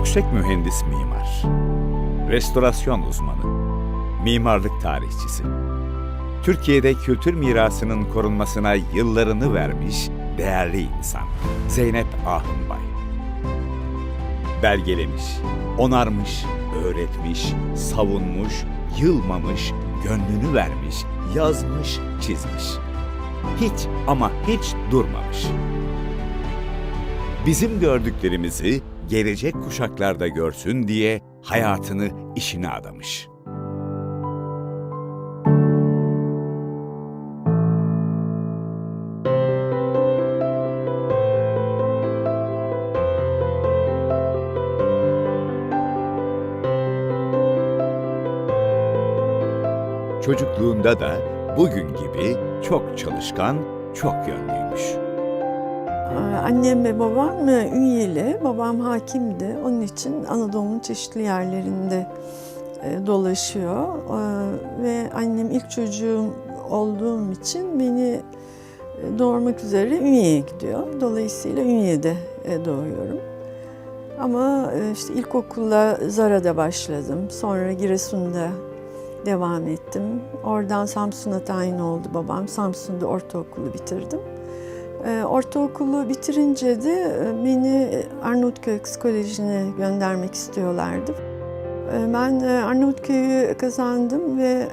Yüksek mühendis mimar. Restorasyon uzmanı. Mimarlık tarihçisi. Türkiye'de kültür mirasının korunmasına yıllarını vermiş değerli insan. Zeynep Ahunbay. Belgelemiş, onarmış, öğretmiş, savunmuş, yılmamış, gönlünü vermiş, yazmış, çizmiş. Hiç ama hiç durmamış. Bizim gördüklerimizi gelecek kuşaklarda görsün diye hayatını işine adamış. Çocukluğunda da bugün gibi çok çalışkan, çok yönlüymüş. Ee, Annem ve babam e, Ünyeli, babam hakimdi. Onun için Anadolu'nun çeşitli yerlerinde e, dolaşıyor. Ee, Ve annem ilk çocuğum olduğum için beni e, doğurmak üzere Ünye'ye gidiyor. Dolayısıyla Ünye'de doğuyorum. Ama işte ilkokulla Zara'da başladım. Sonra Giresun'da devam ettim. Oradan Samsun'a tayin oldu babam. Samsun'da ortaokulu bitirdim. Ee, Ortaokulu bitirince de e, beni Arnavutköy Kız Koleji'ne göndermek istiyorlardı. Ee, Ben e, Arnavutköy'ü kazandım ve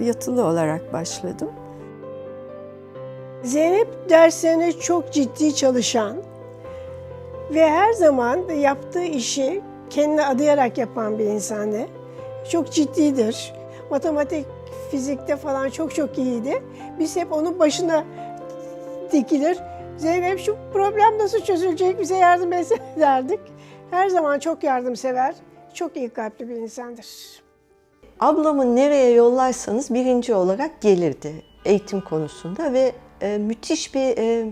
e, yatılı olarak başladım. Zeynep derslerine çok ciddi çalışan ve her zaman yaptığı işi kendine adayarak yapan bir insandı. Çok ciddidir. Matematik, fizikte falan çok çok iyiydi. Biz hep onun başına dikilir. Zeynep şu problem nasıl çözülecek bize yardım etse derdik. Her zaman çok yardımsever, çok iyi kalpli bir insandır. Ablamı nereye yollarsanız birinci olarak gelirdi eğitim konusunda ve e, müthiş bir e,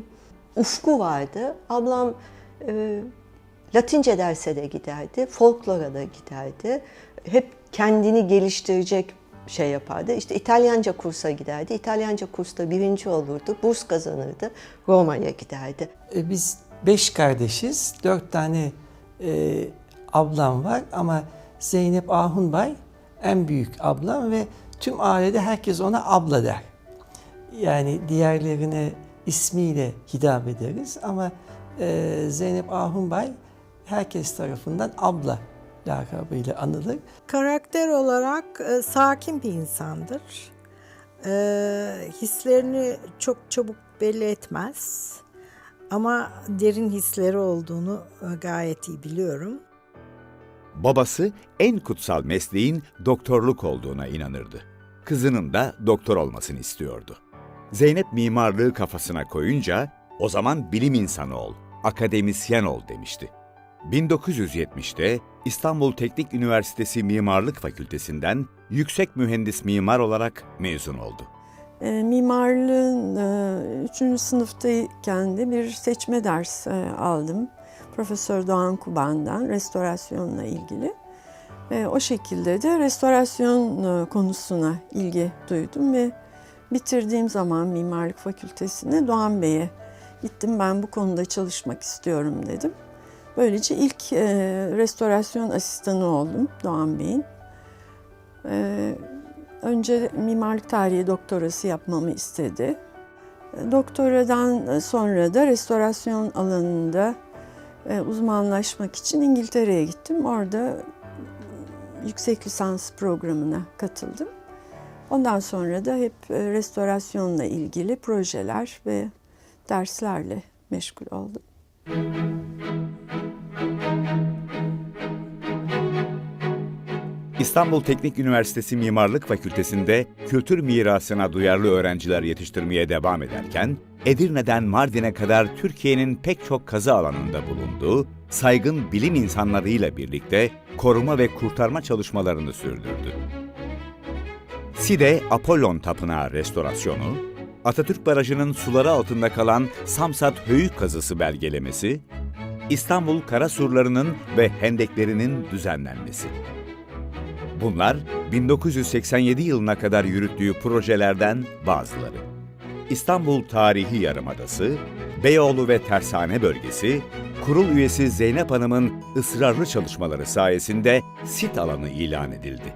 ufku vardı. Ablam e, Latince derse de giderdi, folklora da giderdi. Hep kendini geliştirecek şey yapardı. İşte İtalyanca kursa giderdi. İtalyanca kursta birinci olurdu, burs kazanırdı. Roma'ya giderdi. E, Biz beş kardeşiz. Dört tane e, ablam var ama Zeynep Ahunbay en büyük ablam ve tüm ailede herkes ona abla der. Yani diğerlerine ismiyle hitap ederiz ama e, Zeynep Ahunbay herkes tarafından abla lakabıyla anılır. Karakter olarak e, sakin bir insandır. E, hislerini çok çabuk belli etmez. Ama derin hisleri olduğunu e, gayet iyi biliyorum. Babası en kutsal mesleğin doktorluk olduğuna inanırdı. Kızının da doktor olmasını istiyordu. Zeynep mimarlığı kafasına koyunca o zaman bilim insanı ol, akademisyen ol demişti. 1970'te İstanbul Teknik Üniversitesi Mimarlık Fakültesinden yüksek mühendis mimar olarak mezun oldu. E, Mimarlığın e, üçüncü sınıftayken de bir seçme ders e, aldım. Profesör Doğan Kuban'dan restorasyonla ilgili. Ve o şekilde de restorasyon e, konusuna ilgi duydum ve bitirdiğim zaman Mimarlık Fakültesine Doğan Bey'e gittim. Ben bu konuda çalışmak istiyorum dedim. Böylece ilk e, restorasyon asistanı oldum Doğan Bey'in. E, önce mimarlık tarihi doktorası yapmamı istedi. Doktoradan sonra da restorasyon alanında e, uzmanlaşmak için İngiltere'ye gittim. Orada yüksek lisans programına katıldım. Ondan sonra da hep e, restorasyonla ilgili projeler ve derslerle meşgul oldum. İstanbul Teknik Üniversitesi Mimarlık Fakültesi'nde kültür mirasına duyarlı öğrenciler yetiştirmeye devam ederken, Edirne'den Mardin'e kadar Türkiye'nin pek çok kazı alanında bulunduğu saygın bilim insanlarıyla birlikte koruma ve kurtarma çalışmalarını sürdürdü. Side Apollon Tapınağı restorasyonu, Atatürk Barajı'nın suları altında kalan Samsat Höyük kazısı belgelemesi, İstanbul Karasurlarının ve hendeklerinin düzenlenmesi. Bunlar 1987 yılına kadar yürüttüğü projelerden bazıları. İstanbul Tarihi Yarımadası, Beyoğlu ve Tersane bölgesi, kurul üyesi Zeynep Hanım'ın ısrarlı çalışmaları sayesinde sit alanı ilan edildi.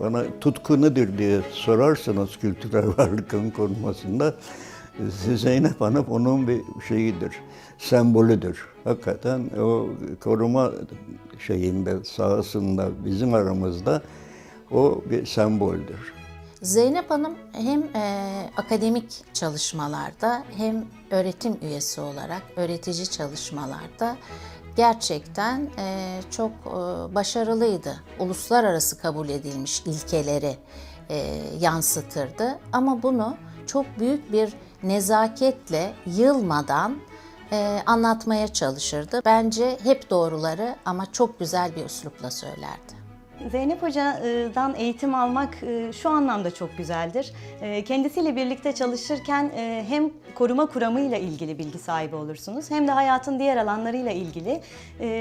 Bana tutku nedir diye sorarsanız kültürel varlıkın korunmasında Zeynep Hanım onun bir şeyidir, sembolüdür. Hakikaten o koruma şeyinde, sahasında, bizim aramızda o bir semboldür. Zeynep Hanım hem e, akademik çalışmalarda hem öğretim üyesi olarak öğretici çalışmalarda gerçekten e, çok e, başarılıydı. Uluslararası kabul edilmiş ilkeleri e, yansıtırdı ama bunu çok büyük bir nezaketle yılmadan e, anlatmaya çalışırdı. Bence hep doğruları ama çok güzel bir üslupla söylerdi. Zeynep Hoca'dan eğitim almak e, şu anlamda çok güzeldir. E, Kendisiyle birlikte çalışırken e, hem koruma kuramıyla ilgili bilgi sahibi olursunuz hem de hayatın diğer alanlarıyla ilgili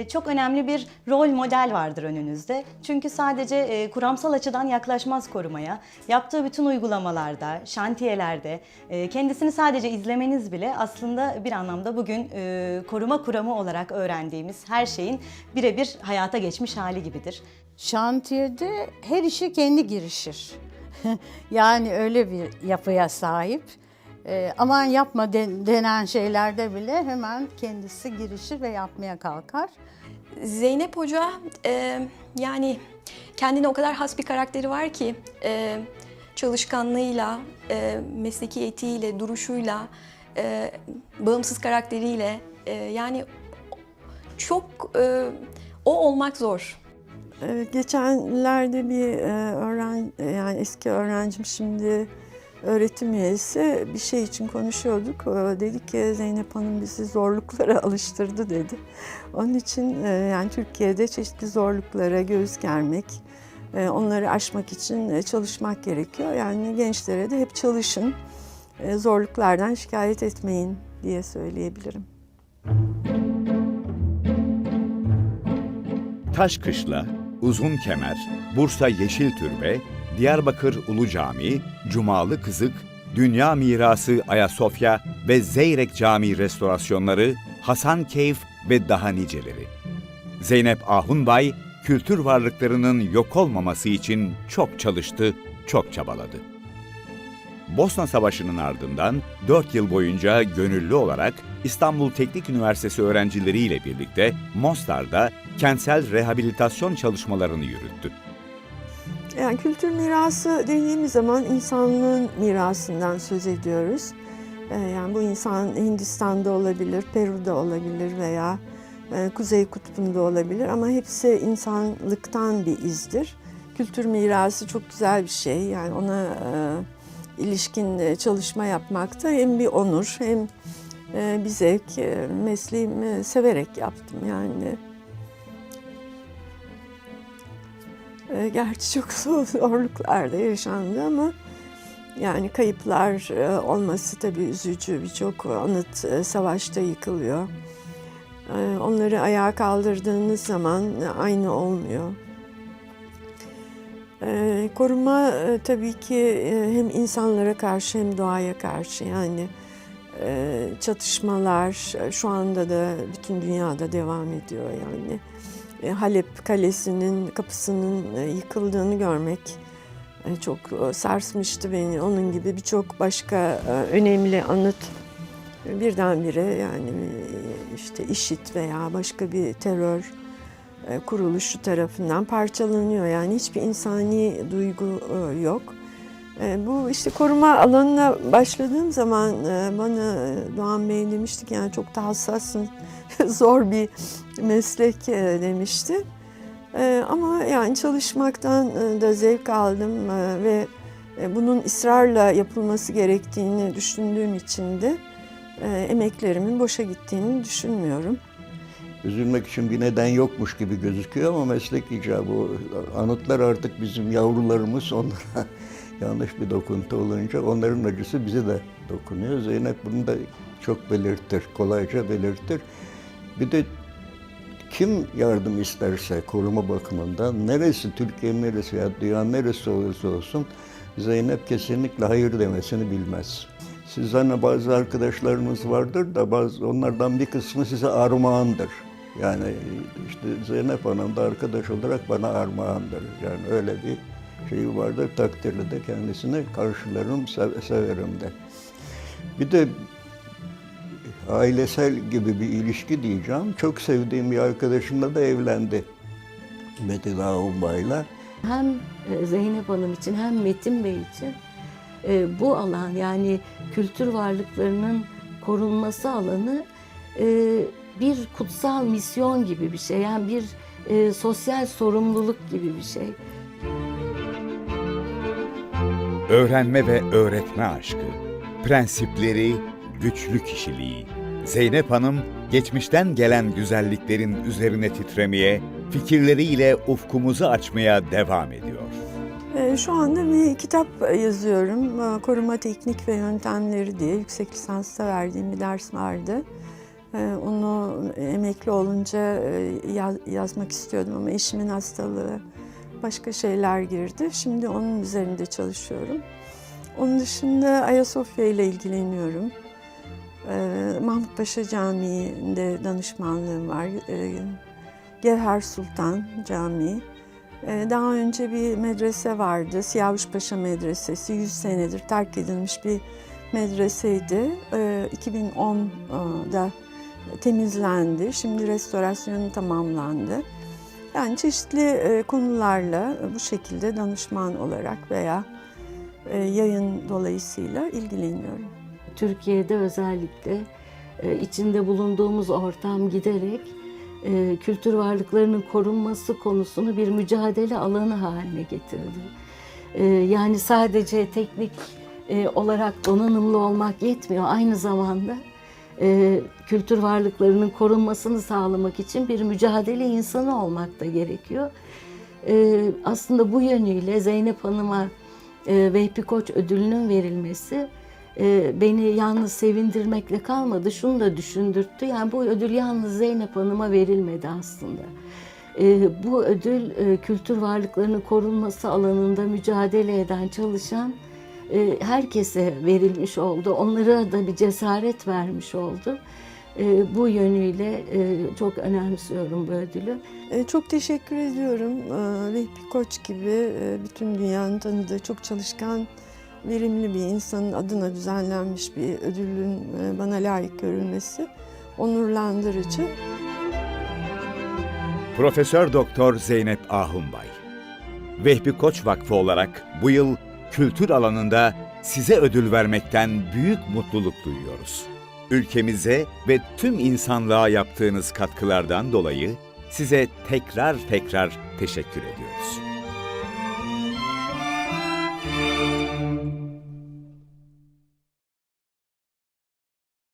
çok önemli bir rol model vardır önünüzde. Çünkü sadece kuramsal açıdan yaklaşmaz korumaya. Yaptığı bütün uygulamalarda, şantiyelerde kendisini sadece izlemeniz bile aslında bir anlamda bugün koruma kuramı olarak öğrendiğimiz her şeyin birebir hayata geçmiş hali gibidir. Şantiyede her işe kendi girişir. yani öyle bir yapıya sahip. Ee, aman yapma den- denen şeylerde bile hemen kendisi girişir ve yapmaya kalkar. Zeynep Hoca e, yani kendine o kadar has bir karakteri var ki e, çalışkanlığıyla, e, mesleki etiğiyle, duruşuyla, e, bağımsız karakteriyle e, yani çok e, o olmak zor. Evet, geçenlerde bir e, öğren yani eski öğrencim şimdi öğretim üyesi bir şey için konuşuyorduk. E, dedi ki Zeynep Hanım bizi zorluklara alıştırdı dedi. Onun için e, yani Türkiye'de çeşitli zorluklara göğüs germek, e, onları aşmak için çalışmak gerekiyor. Yani gençlere de hep çalışın, zorluklardan şikayet etmeyin diye söyleyebilirim. Taşkışla, Uzun Kemer, Bursa Yeşil Türbe, Diyarbakır Ulu Camii, Cumalı Kızık, Dünya Mirası Ayasofya ve Zeyrek Camii restorasyonları, Hasankeyf ve daha niceleri. Zeynep Ahunbay, kültür varlıklarının yok olmaması için çok çalıştı, çok çabaladı. Bosna Savaşı'nın ardından 4 yıl boyunca gönüllü olarak İstanbul Teknik Üniversitesi öğrencileriyle birlikte Mostar'da kentsel rehabilitasyon çalışmalarını yürüttü. Yani kültür mirası dediğimiz zaman insanlığın mirasından söz ediyoruz. Ee, Yani bu insan Hindistan'da olabilir, Peru'da olabilir veya e, Kuzey Kutbu'nda olabilir ama hepsi insanlıktan bir izdir. Kültür mirası çok güzel bir şey. Yani ona e, ilişkin e, çalışma yapmak da hem bir onur hem e, bir zevk. E, Mesleğimi severek yaptım yani. Gerçi çok zorluklar da yaşandı ama yani kayıplar olması tabii üzücü. Birçok anıt savaşta yıkılıyor. Onları ayağa kaldırdığınız zaman aynı olmuyor. E, Koruma e, tabii ki e, hem insanlara karşı hem doğaya karşı yani e, çatışmalar e, şu anda da bütün dünyada devam ediyor yani. E, Halep Kalesi'nin kapısının yıkıldığını görmek çok sarsmıştı beni. Onun gibi birçok başka önemli anıt birdenbire yani işte IŞİD veya başka bir terör kuruluşu tarafından parçalanıyor. Yani hiçbir insani duygu e, yok. E, Bu işte koruma alanına başladığım zaman e, bana e, Doğan Bey demişti ki yani çok da hassassın, zor bir meslek e, demişti. E, Ama yani çalışmaktan e, da zevk aldım e, ve e, bunun ısrarla yapılması gerektiğini düşündüğüm için de e, emeklerimin boşa gittiğini düşünmüyorum. Üzülmek için bir neden yokmuş gibi gözüküyor ama meslek icabı. Anıtlar artık bizim yavrularımız onlara yanlış bir dokuntu olunca onların acısı bize de dokunuyor. Zeynep bunu da çok belirtir, kolayca belirtir. Bir de kim yardım isterse koruma bakımından, neresi, Türkiye'nin neresi ya dünyanın neresi olursa olsun Zeynep kesinlikle hayır demesini bilmez. Sizden bazı arkadaşlarınız vardır da bazı onlardan bir kısmı size armağandır. Yani işte Zeynep Hanım da arkadaş olarak bana armağandır. Yani öyle bir şeyi vardır. Takdirli de kendisini karşılarım, sev- severim de. Bir de ailesel gibi bir ilişki diyeceğim. Çok sevdiğim bir arkadaşımla da evlendi. Metin Ağunbay'la. hem e, Zeynep Hanım için hem Metin Bey için e, bu alan yani kültür varlıklarının korunması alanı e, bir kutsal misyon gibi bir şey. Yani bir e, sosyal sorumluluk gibi bir şey. Öğrenme ve öğretme aşkı, prensipleri, güçlü kişiliği. Zeynep Hanım, geçmişten gelen güzelliklerin üzerine titremeye, fikirleriyle ufkumuzu açmaya devam ediyor. Ee, Şu anda bir kitap yazıyorum. Ee, Koruma teknik ve yöntemleri diye yüksek lisansta verdiğim bir ders vardı. Ee, Onu emekli olunca e, yaz- yazmak istiyordum ama eşimin hastalığı başka şeyler girdi. Şimdi onun üzerinde çalışıyorum. Onun dışında Ayasofya ile ilgileniyorum. Ee, Mahmutpaşa Camii'nde danışmanlığım var. Ee, Gevher Sultan Camii. Daha önce bir medrese vardı, Siyavuşpaşa Medresesi. 100 senedir terk edilmiş bir medreseydi. Ee, 2010'da temizlendi. Şimdi restorasyonu tamamlandı. Yani çeşitli e, konularla bu şekilde danışman olarak veya e, yayın dolayısıyla ilgileniyorum. Türkiye'de özellikle e, içinde bulunduğumuz ortam giderek e, kültür varlıklarının korunması konusunu bir mücadele alanı haline getirdi. E, yani sadece teknik e, olarak donanımlı olmak yetmiyor. Aynı zamanda e, kültür varlıklarının korunmasını sağlamak için bir mücadele insanı olmak da gerekiyor. E, aslında bu yönüyle Zeynep Hanım'a e, Vehbi Koç ödülünün verilmesi e, beni yalnız sevindirmekle kalmadı. Şunu da düşündürttü. Yani bu ödül yalnız Zeynep Hanım'a verilmedi aslında. E, bu ödül e, kültür varlıklarının korunması alanında mücadele eden, çalışan herkese verilmiş oldu. Onlara da bir cesaret vermiş oldu. E, bu yönüyle e, çok önemsiyorum bu ödülü. E, Çok teşekkür ediyorum. E, Vehbi Koç gibi e, bütün dünyanın tanıdığı çok çalışkan, verimli bir insanın adına düzenlenmiş bir ödülün e, bana layık görülmesi onurlandırıcı. Profesör Doktor Zeynep Ahunbay. Vehbi Koç Vakfı olarak bu yıl kültür alanında size ödül vermekten büyük mutluluk duyuyoruz. Ülkemize ve tüm insanlığa yaptığınız katkılardan dolayı size tekrar tekrar teşekkür ediyoruz.